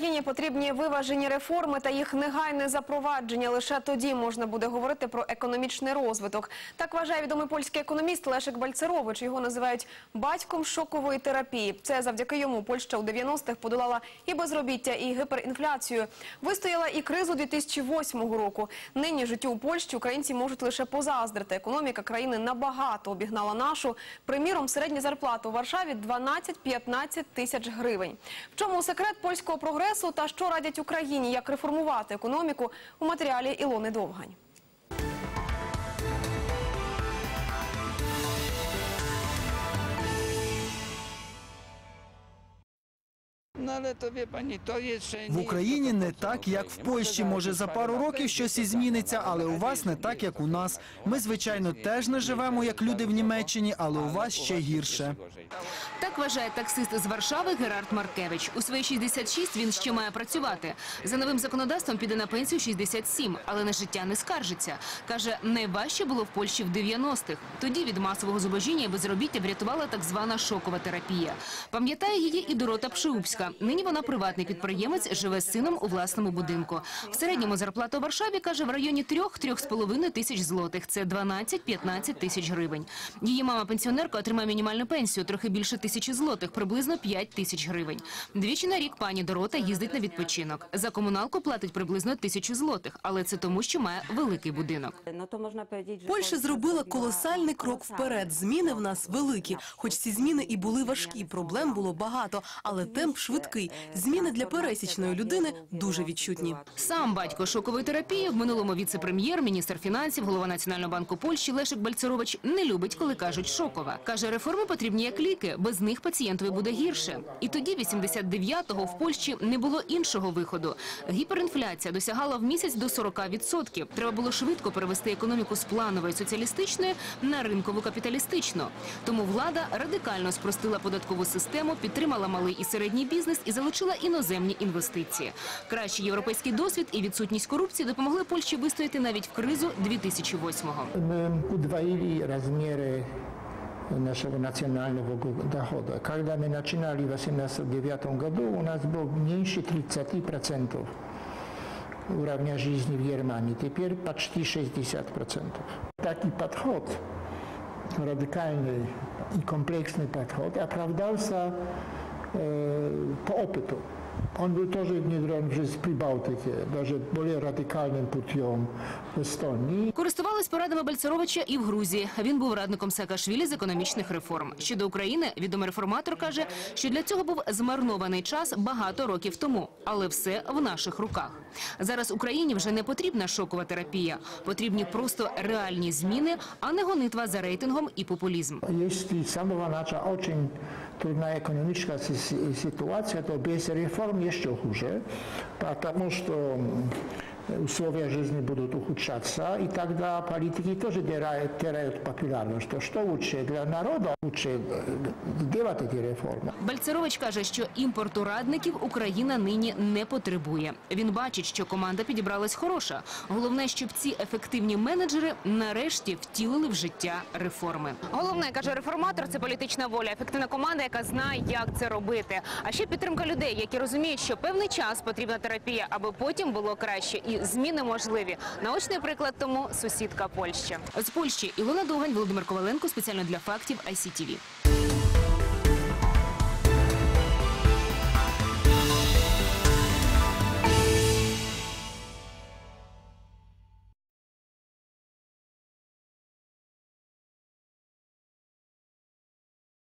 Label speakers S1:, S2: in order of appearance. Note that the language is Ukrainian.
S1: Україні потрібні виважені реформи та їх негайне запровадження. Лише тоді можна буде говорити про економічний розвиток. Так вважає відомий польський економіст Лешик Бальцерович. Його називають батьком шокової терапії. Це завдяки йому Польща у 90-х подолала і безробіття, і гіперінфляцію. Вистояла і кризу 2008 року. Нині життю у Польщі українці можуть лише позаздрити. Економіка країни набагато обігнала нашу. Приміром, середня зарплата у Варшаві 12-15 тисяч гривень. В чому секрет польського прогресу та що радять Україні, як реформувати економіку у матеріалі Ілони Довгань.
S2: В Україні не так, як в Польщі. Може, за пару років щось і зміниться, але у вас не так, як у нас. Ми, звичайно, теж не живемо як люди в Німеччині, але у вас ще гірше.
S3: Так вважає таксист з Варшави Герард Маркевич. У свої 66 він ще має працювати. За новим законодавством піде на пенсію 67, але на життя не скаржиться. Каже, найважче було в Польщі в 90-х. Тоді від масового зубожіння і безробіття врятувала так звана шокова терапія. Пам'ятає її і Дорота Пшиупська. Нині вона приватний підприємець, живе з сином у власному будинку. В середньому зарплата у Варшаві, каже, в районі 3-3,5 тисяч злотих. Це 12-15 тисяч гривень. Її мама-пенсіонерка отримає мінімальну пенсію, трохи більше тисячі злотих, приблизно 5 тисяч гривень. Двічі на рік пані Дорота їздить на відпочинок. За комуналку платить приблизно тисячу злотих, але це тому, що має великий будинок.
S4: Польща зробила колосальний крок вперед. Зміни в нас великі. Хоч ці зміни і були важкі, проблем було багато, але темп швидкий. Зміни для пересічної людини дуже відчутні.
S3: Сам батько шокової терапії, в минулому віце-прем'єр, міністр фінансів, голова Національного банку Польщі Лешик Бальцерович не любить, коли кажуть шокова. Каже, реформи потрібні як ліки, без них пацієнтові буде гірше. І тоді, 89-го, в Польщі не було іншого виходу. Гіперінфляція досягала в місяць до 40%. Треба було швидко перевести економіку з планової соціалістичної на ринкову капіталістичну. Тому влада радикально спростила податкову систему, підтримала малий і середній бізнес і залучила іноземні інвестиції. Кращий європейський досвід і відсутність корупції допомогли Польщі вистояти навіть в кризу 2008-го.
S5: Мы удвоили размеры нашего национального дохода. Когда мы начинали в 1989 году, у нас был меньше 30% уровня жизни в Германии. Теперь почти 60%. Такий подход, радикальный и комплексный подход, оправдался э, púlpito. Он был тоже внедрен в жизнь Прибалтики, даже более радикальным путем в Эстонии.
S3: Користувались порадами Бальцеровича і в Грузії. Він був радником Саакашвілі з економічних реформ. Щодо України, відомий реформатор каже, що для цього був змарнований час багато років тому, але все в наших руках. Зараз Україні вже не потрібна шокова терапія. Потрібні просто реальні зміни, а не гонитва за рейтингом і популізм.
S5: Если с самого начала очень трудная экономическая си- си- ситуация, то без реформ еще хуже, потому что м, условия жизни будут ухудшаться, и тогда политики тоже теряют, теряют популярность. То что лучше для народа, лучше э, делать эти реформы.
S3: Бальцерович каже, що імпорту радників Україна нині не потребує. Він бачить, що команда підібралась хороша. Головне, щоб ці ефективні менеджери нарешті втілили в життя реформи. Головне каже реформатор, це політична воля, ефективна команда, яка знає, як це робити. А ще підтримка людей, які розуміють, що певний час потрібна терапія, аби потім було краще, зміни можливі. Наочний приклад тому сусідка Польща з Польщі Ілона Довгань, Володимир Коваленко спеціально для фактів ICTV.